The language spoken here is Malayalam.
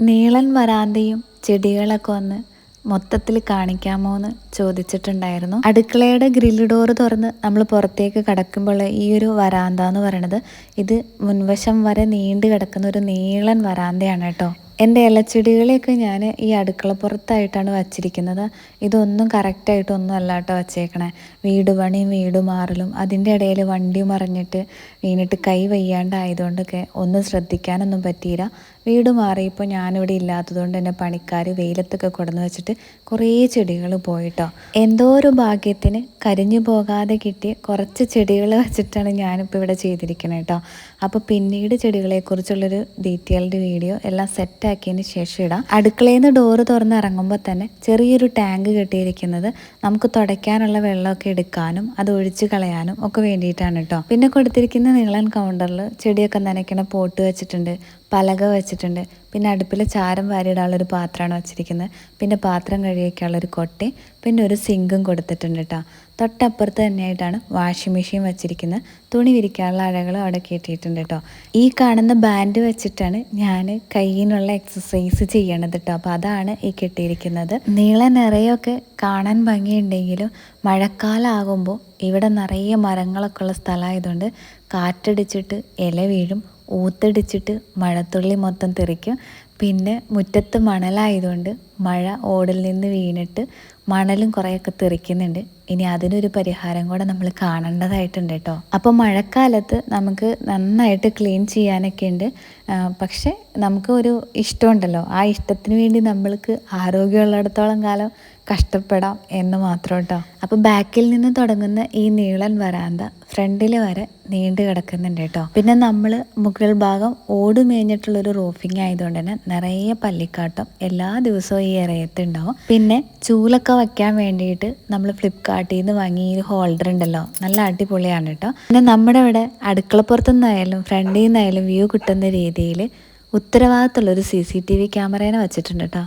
നീളൻ വരാന്തയും ചെടികളൊക്കെ ഒന്ന് മൊത്തത്തിൽ കാണിക്കാമോ എന്ന് ചോദിച്ചിട്ടുണ്ടായിരുന്നു. അടുക്കളയുടെ ഗ്രില്ല് ഡോറ് തുറന്ന് നമ്മൾ പുറത്തേക്ക് കടക്കുമ്പോൾ ഈ ഒരു വരാന്ത എന്ന് പറയണത് ഇത് മുൻവശം വരെ നീണ്ടു കിടക്കുന്ന ഒരു നീളൻ വരാന്തയാണ് കേട്ടോ. എന്റെ ഇലച്ചെടികളെയൊക്കെ ഞാൻ ഈ അടുക്കളപ്പുറത്തായിട്ടാണ് വച്ചിരിക്കുന്നത്. ഇതൊന്നും കറക്റ്റായിട്ടൊന്നും അല്ല കേട്ടോ വച്ചേക്കണേ. വീട് പണിയും വീട് മാറലും അതിന്റെ ഇടയിൽ വണ്ടി മറിഞ്ഞിട്ട് വീണിട്ട് കൈ വയ്യാണ്ടായതുകൊണ്ടൊക്കെ ഒന്നും ശ്രദ്ധിക്കാനൊന്നും പറ്റിയില്ല. വീട് മാറിയപ്പോൾ ഞാനിവിടെ ഇല്ലാത്തതുകൊണ്ട് എന്റെ പണിക്കാർ വെയിലത്തൊക്കെ കൊടുന്ന് വെച്ചിട്ട് കുറേ ചെടികൾ പോയിട്ടോ. എന്തോ ഒരു ഭാഗ്യത്തിന് കരിഞ്ഞു പോകാതെ കിട്ടിയ കുറച്ച് ചെടികൾ വെച്ചിട്ടാണ് ഞാനിപ്പോൾ ഇവിടെ ചെയ്തിരിക്കുന്നത് കേട്ടോ അപ്പോൾ പിന്നീട് ചെടികളെക്കുറിച്ചുള്ളൊരു ഡീറ്റെയിൽഡ് വീഡിയോ എല്ലാം സെറ്റാക്കിയതിന് ശേഷം ഇടാം. അടുക്കളയിൽ നിന്ന് ഡോറ് തുറന്ന് ഇറങ്ങുമ്പോൾ തന്നെ ചെറിയൊരു ടാങ്ക് കെട്ടിയിരിക്കുന്നത് നമുക്ക് തുടയ്ക്കാനുള്ള വെള്ളമൊക്കെ എടുക്കാനും അത് ഒഴിച്ച് കളയാനും ഒക്കെ വേണ്ടിയിട്ടാണ് കേട്ടോ പിന്നെ കൊടുത്തിരിക്കുന്ന നീളൻ കൗണ്ടറിൽ ചെടിയൊക്കെ നനയ്ക്കണ പോട്ട് വെച്ചിട്ടുണ്ട്. പലക വെച്ചിട്ടുണ്ട്. പിന്നെ അടുപ്പിൽ ചാരം വാരിയിടാനുള്ളൊരു പാത്രമാണ് വെച്ചിരിക്കുന്നത്. പിന്നെ പാത്രം കഴുകിയൊക്കെയുള്ളൊരു കൊട്ടി പിന്നെ ഒരു സിങ്കും കൊടുത്തിട്ടുണ്ട് കേട്ടോ തൊട്ടപ്പുറത്ത് തന്നെയായിട്ടാണ് വാഷിംഗ് മെഷീൻ വെച്ചിരിക്കുന്നത്. തുണി വിരിക്കാനുള്ള അഴകളും അവിടെ കെട്ടിയിട്ടുണ്ട് കേട്ടോ ഈ കാണുന്ന ബാൻഡ് വെച്ചിട്ടാണ് ഞാൻ കയ്യിനുള്ള എക്സസൈസ് ചെയ്യണത് കേട്ടോ അപ്പോൾ അതാണ് ഈ കെട്ടിയിരിക്കുന്നത്. നീള നിറയൊക്കെ കാണാൻ ഭംഗിയുണ്ടെങ്കിലും മഴക്കാലമാകുമ്പോൾ ഇവിടെ നിറയെ മരങ്ങളൊക്കെ ഉള്ള സ്ഥലമായതുകൊണ്ട് കാറ്റടിച്ചിട്ട് ഇല വീഴും ഊത്തടിച്ചിട്ട് മഴത്തുള്ളി മൊത്തം തെറിക്കും. പിന്നെ മുറ്റത്ത് മണലായതുകൊണ്ട് മഴ ഓടിൽ നിന്ന് വീണിട്ട് മണലും കുറേയൊക്കെ തെറിക്കുന്നുണ്ട്. ഇനി അതിനൊരു പരിഹാരം കൂടെ നമ്മൾ കാണേണ്ടതായിട്ടുണ്ട് കേട്ടോ. അപ്പോൾ മഴക്കാലത്ത് നമുക്ക് നന്നായിട്ട് ക്ലീൻ ചെയ്യാനൊക്കെ ഉണ്ട്. പക്ഷേ നമുക്ക് ഒരു ഇഷ്ടമുണ്ടല്ലോ. ആ ഇഷ്ടത്തിന് വേണ്ടി നമ്മൾക്ക് ആരോഗ്യമുള്ളിടത്തോളം കാലം കഷ്ടപ്പെടാം എന്ന് മാത്രം കേട്ടോ. അപ്പോൾ ബാക്കിൽ നിന്ന് തുടങ്ങുന്ന ഈ നീളൻ വരാന്ത ഫ്രണ്ടിൽ വരെ നീണ്ടു കിടക്കുന്നുണ്ട് കേട്ടോ. പിന്നെ നമ്മൾ മുകൾ ഭാഗം ഓടുമേഞ്ഞിട്ടുള്ളൊരു റൂഫിങ് ആയതുകൊണ്ട് തന്നെ നിറയെ പല്ലിക്കാട്ടം എല്ലാ ദിവസവും ഈ ഇറയത്തുണ്ടാവും പിന്നെ ചൂലൊക്കെ വയ്ക്കാൻ വേണ്ടിയിട്ട് നമ്മൾ ഫ്ലിപ്കാർട്ടിൽ നിന്ന് വാങ്ങി ഈ ഹോൾഡർ ഉണ്ടല്ലോ. നല്ല അടിപൊളിയാണ് കേട്ടോ. പിന്നെ നമ്മുടെ ഇവിടെ അടുക്കളപ്പുറത്തു നിന്നായാലും ഫ്രണ്ടിൽ നിന്നായാലും വ്യൂ കിട്ടുന്ന രീതിയിൽ ഉത്തരവാദിത്തമുള്ളൊരു സി സി ടി വി ക്യാമറേനെ വെച്ചിട്ടുണ്ട് കേട്ടോ.